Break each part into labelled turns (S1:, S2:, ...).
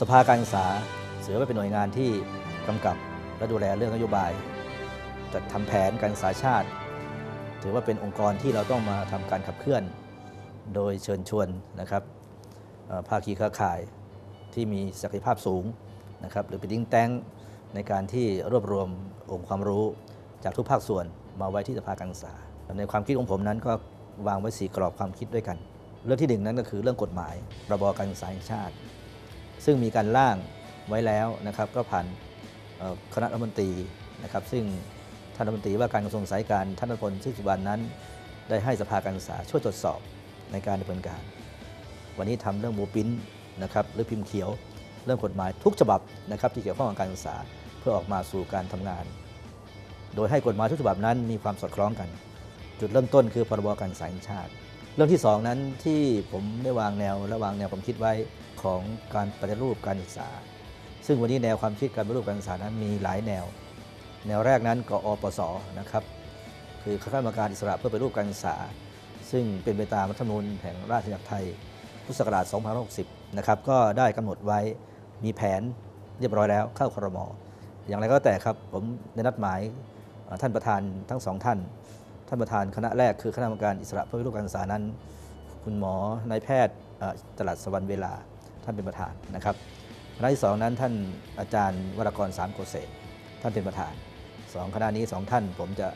S1: สภาการศึกษาถือว่าเป็นหน่วยงานที่กำกับและดูแลเรื่องนโยบาย จัดทำแผนการศึกษาชาติ ถือว่าเป็นองค์กรที่เราต้องมาทำการขับเคลื่อน โดยเชิญชวนนะครับภาคีเครือข่ายที่มีศักยภาพสูงนะครับหรือเป็นดิ้งแตงในการที่รวบรวมองค์ความรู้จากทุกภาคส่วนมาไว้ที่สภาการศึกษา ในความคิดของผมนั้นก็วางไว้สีกรอบความคิดด้วยกัน เรื่องที่หนึ่งนั้นก็คือเรื่องกฎหมายระบอการศึกษาแห่งชาติ ซึ่งมีการร่างไว้แล้วนะครับ ก็ผ่านคณะรัฐมนตรีนะครับ ซึ่งท่านรัฐมนตรีว่าการกระทรวงสายการท่านนพลชื่อสุวรรณนั้น ได้ให้สภาการศึกษาช่วยตรวจสอบในการดำเนินการ วันนี้ทำเรื่องบูปิ้นนะครับหรือพิมพ์เขียว เรื่องกฎหมายทุกฉบับนะครับที่เกี่ยวข้องกับการศึกษาเพื่อออกมาสู่การทำงาน โดยให้กฎหมายทุกฉบับนั้นมีความสอดคล้องกัน จุดเริ่มต้นคือพรบการศึกษาแห่งชาติ เรื่องที่สองนั้นที่ผมได้วางแนวและวางแนวความคิดไว้ ของการปฏิรูปการศึกษา ซึ่งวันนี้แนวความคิดการปฏิรูปการศึกษานั้นมีหลายแนว แนวแรกนั้นกอปสนะครับคือคณะกรรมการอิสระเพื่อปฏิรูปการศึกษา ซึ่งเป็นไปตามรัฐธรรมนูญแห่งราชอาณาจักรไทยพุทธศักราช2560 นะครับก็ได้กำหนดไว้มีแผนเรียบร้อยแล้วเข้าครมออย่างไรก็แต่ครับผมได้นัดหมายท่านประธานทั้งสองท่าน ท่านประธานคณะแรกคือคณะกรรมการอิสระเพื่อปฏิรูปการศึกษานั้น คุณหมอนายแพทย์เอ่อจรัสสวรรณเวลา ท่านเป็นประธานนะครับคณะที่สองนั้นท่านอาจารย์วรกรสามโกเศษท่านเป็นประธานสองคณะนี้สองท่าน ผมจะ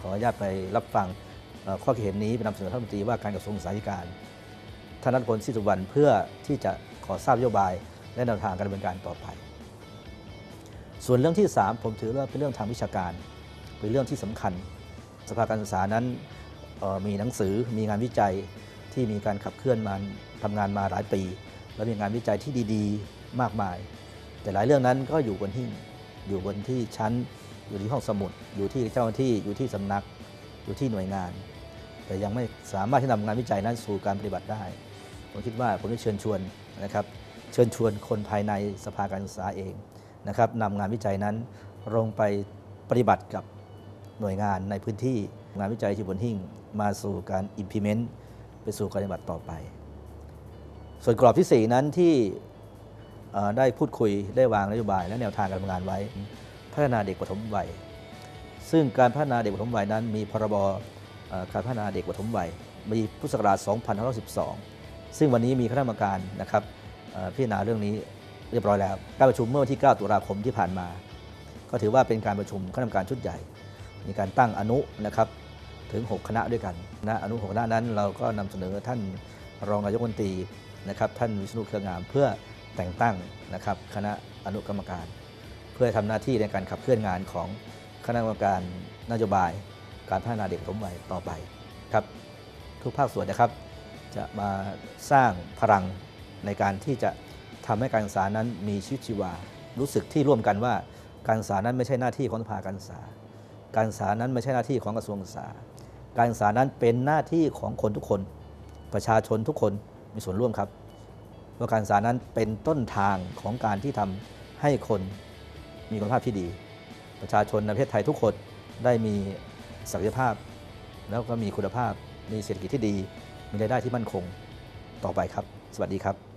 S1: ขออนุญาตไปรับฟังข้อคิดเห็นนี้ไปนำเสนอท่านรัฐมนตรีว่าการกระทรวงศึกษาธิการท่านนัทพลศิสุวรรณเพื่อที่จะขอทราบนโยบายและแนวทางการดำเนินการต่อไป ส่วนเรื่องที่ 3 ผมถือว่าเป็นเรื่องทางวิชาการเป็นเรื่องที่สำคัญ สภาการศึกษานั้นออมีหนังสือมีงานวิจัยที่มีการขับเคลื่อนมาทำงานมาหลายปี และมีงานวิจัยที่ดีๆ มากมาย แต่หลายเรื่องนั้นก็อยู่บนหิ้งอยู่บนที่ชั้น อยู่ที่ห้องสมุด อยู่ที่เจ้าหน้าที่อยู่ที่สำนัก อยู่ที่หน่วยงาน แต่ยังไม่สามารถที่นำงานวิจัยนั้นสู่การปฏิบัติได้ ผมคิดว่าผมจะเชิญชวนนะครับ เชิญชวนคนภายในสภาการศึกษาเองนะครับนำงานวิจัยนั้นลงไปปฏิบัติกับหน่วยงานในพื้นที่งานวิจัยที่บนหิ้งมาสู่การ implement ไปสู่การปฏิบัติต่อไป ส่วนกรอบที่ 4 นั้นที่ได้พูดคุยได้วางนโยบาย และแนวทางการทำงานไว้ พัฒนาเด็กปฐมวัย ซึ่งการพัฒนาเด็กปฐมวัยนั้น มีพรบการพัฒนาเด็กปฐมวัยมีพุทธศักราช2512 ซึ่งวันนี้มีคณะกรรมการนะครับพิจารณาเรื่องนี้เรียบร้อยแล้ว การประชุมเมื่อวันที่ 9 ตุลาคมที่ผ่านมา ก็ถือว่าเป็นการประชุมคณะกรรมการชุดใหญ่ มีการตั้งอนุนะครับถึง 6 คณะด้วยกันนะอนุ6คณะนั้นเราก็นำเสนอท่าน รองนายกรัฐมนตรีนะครับท่านวิษณุเครืองาม เพื่อแต่งตั้งนะครับคณะอนุกรรมการ เพื่อทำหน้าที่ในการขับเคลื่อนงานของคณะกรรมการนโยบาย การพัฒนาเด็กปฐมวัยต่อไปครับทุกภาคส่วนนะครับ จะมาสร้างพลังในการที่จะทำให้การศึกษานั้นมีชีวิตชีวา รู้สึกที่ร่วมกันว่าการศึกษานั้นไม่ใช่หน้าที่ของสภาการศึกษา การศึกษานั้นไม่ใช่หน้าที่ของกระทรวงศึกษา การศึกษานั้นเป็นหน้าที่ของคนทุกคน ประชาชนทุกคนมีส่วนร่วมครับว่าการศึกษานั้นเป็นต้นทางของการที่ทำให้คนมีคุณภาพที่ดี ประชาชนในประเทศไทยทุกคนได้มีศักยภาพ แล้วก็มีคุณภาพมีเศรษฐกิจที่ดี มีรายได้ที่มั่นคงต่อไปครับ สวัสดีครับ